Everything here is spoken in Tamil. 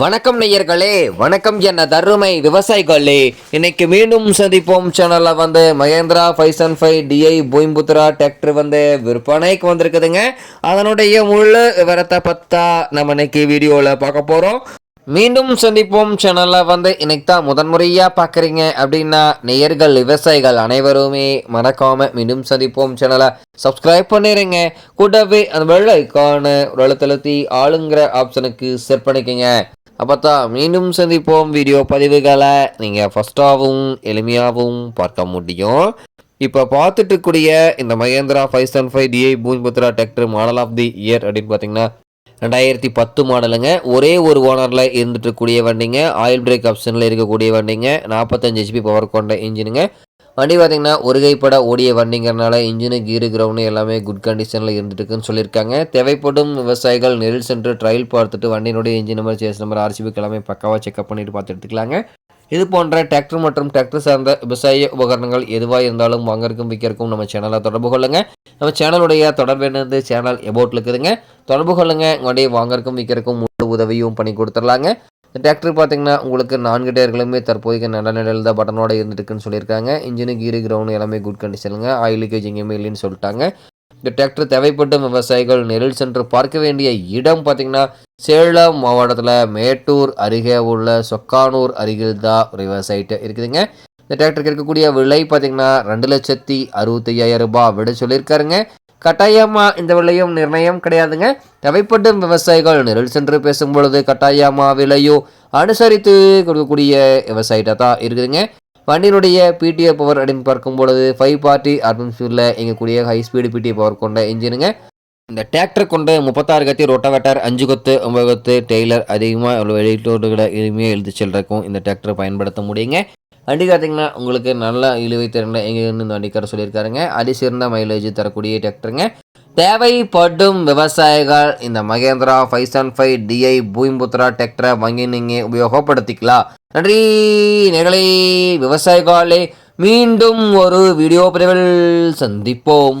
வணக்கம் நேயர்களே வணக்கம் என்ன தருமை விவசாயிகளே. இன்னைக்கு மீண்டும் சந்திப்போம். சேனலில் வந்து Mahindra five seven five DI Bhoomiputra tractor வந்து விற்பனைக்கு வந்திருக்குதுங்க. அதனுடைய முழு விவரத்தை பற்றா நம்ம இன்னைக்கு வீடியோவில் பார்க்க போகிறோம் மீண்டும் சந்திப்போம். சேனலில் வந்து இன்னைக்கு தான் முதன்முறையாக பார்க்குறீங்க அப்படின்னா நேயர்கள் விவசாயிகள் அனைவருமே மறக்காமல் மீண்டும் சந்திப்போம். சேனலை சப்ஸ்கிரைப் பண்ணிடுங்க கூடவே அந்த வெள்ளை ஐக்கான ஒரு அழுத்தழுத்தி ஆளுங்கிற ஆப்ஷனுக்கு செட் பண்ணிக்கோங்க. அப்போ தான் மீண்டும் சந்திப்போம் வீடியோ பதிவுகளை. நீங்கள் ஃபஸ்ட்டாகவும் எளிமையாகவும் பார்க்க முடியும். இப்போ பார்த்துட்டு இருக்கக்கூடிய இந்த Mahindra five seven five DI Bhoomiputra tractor model of the year அப்படின்னு பார்த்தீங்கன்னா ரெண்டாயிரத்தி பத்து மாடலுங்க. ஒரே ஒரு ஓனரில் இருந்துட்டு இருக்கக்கூடிய வண்டிங்க. ஆயில் பிரேக் ஆப்ஷனில் இருக்கக்கூடிய வண்டிங்க. நாற்பத்தஞ்சு ஹெச்பி பவர் கொண்ட இன்ஜினுங்க வண்டி பார்த்திங்கன்னா ஒரு கைப்பட ஓடிய வண்டிங்கிறனால இன்ஜினு கீரு கிரவுண்டு எல்லாமே குட் கண்டிஷனில் இருந்துட்டுருக்குன்னு சொல்லியிருக்காங்க. தேவைப்படும் விவசாயிகள் நெல் சென்று ட்ரையல் பார்த்துட்டு வண்டியினுடைய இன்ஜின் நம்பர் சேஸ் நம்பர் ஆர்சிபிக்கு எல்லாமே பக்காவாக செக்அப் பண்ணிட்டு பார்த்து எடுத்துக்கலாங்க இது போன்ற டிராக்டர் மற்றும் டிராக்டர் சார்ந்த விவசாய உபகரணங்கள் எதுவாக இருந்தாலும் வாங்கறதுக்கும் விற்கிறக்கும் நம்ம சேனலை தொடர்பு கொள்ளுங்க. நம்ம சேனலுடைய தொடர்பு என்னது சேனல் எபோட்டில் இருக்குதுங்க. தொடர்பு கொள்ளுங்க. உங்களுடைய வாங்கறக்கும் விற்கிறக்கும் முழு உதவியும் பண்ணி கொடுத்துர்லாங்க இந்த டிராக்டர் பார்த்திங்கன்னா உங்களுக்கு நான்கு டயர்களுமே தற்போதைக்கு நல்ல நிலையில் தான் பட்டனோட இருந்துட்டுருக்குன்னு சொல்லியிருக்காங்க. இன்ஜினு கீரு கிரவுண்டு எல்லாமே குட் கண்டிஷனுங்க ஆயில் லீக்கேஜ் எங்கேயுமே இல்லைன்னு சொல்லிட்டாங்க. இந்த டிராக்டர் தேவைப்படும் விவசாயிகள் நெல் சென்று பார்க்க வேண்டிய இடம் பார்த்தீங்கன்னா சேலம் மாவட்டத்தில் மேட்டூர் அருகே உள்ள சொக்கானூர் அருகில் தான் ஒரு விவசாயிட்ட இருக்குதுங்க. இந்த டிராக்டருக்கு இருக்கக்கூடிய விலை பார்த்தீங்கன்னா ரெண்டு லட்சத்தி அறுபத்தி ஐயாயிரம் ரூபாய் விட சொல்லியிருக்காருங்க. கட்டாயமா இந்த விலையும் நிர்ணயம் கிடையாதுங்க. தேவைப்படும் விவசாயிகள் நிரல் சென்று பேசும் பொழுது கட்டாயமா விலையோ அனுசரித்து கொடுக்கக்கூடிய விவசாயிட்ட தான் இருக்குதுங்க. வண்டியினுடைய பிடிஓ பவர் அப்படின்னு பார்க்கும் பொழுது ஃபைவ் பார்ட்டி ஆர்பிஎம்ஸில் இயங்கக்கூடிய ஹை ஸ்பீடு பிடிஓ பவர் கொண்ட இன்ஜினுங்க இந்த டிராக்டர் கொண்டு முப்பத்தாறு கத்தி ரொட்டவேட்டர் அஞ்சு கொத்து ஒன்பது கொத்து டெய்லர் அதிகமாக உள்ள வெளியீட்டோடுகளை எளிமையாக எழுதி செல்றதுக்கும் இந்த டிராக்டர் பயன்படுத்த முடியுங்க. வண்டி பார்த்தீங்கன்னா உங்களுக்கு நல்ல இழுவை திறனில் எங்கேருந்து இந்த வண்டிக்கார சொல்லியிருக்காருங்க. அதிசிறந்த மைலேஜ் தரக்கூடிய டிராக்டருங்க தேவைப்படும் விவசாயிகள் இந்த Mahindra five seven five DI Bhoomiputra டிராக்டரை வாங்கி நீங்கள் உபயோகப்படுத்திக்கலாம். நன்றி நேர்களே விவசாயிகளே மீண்டும் ஒரு வீடியோ பிரிவில் சந்திப்போம்.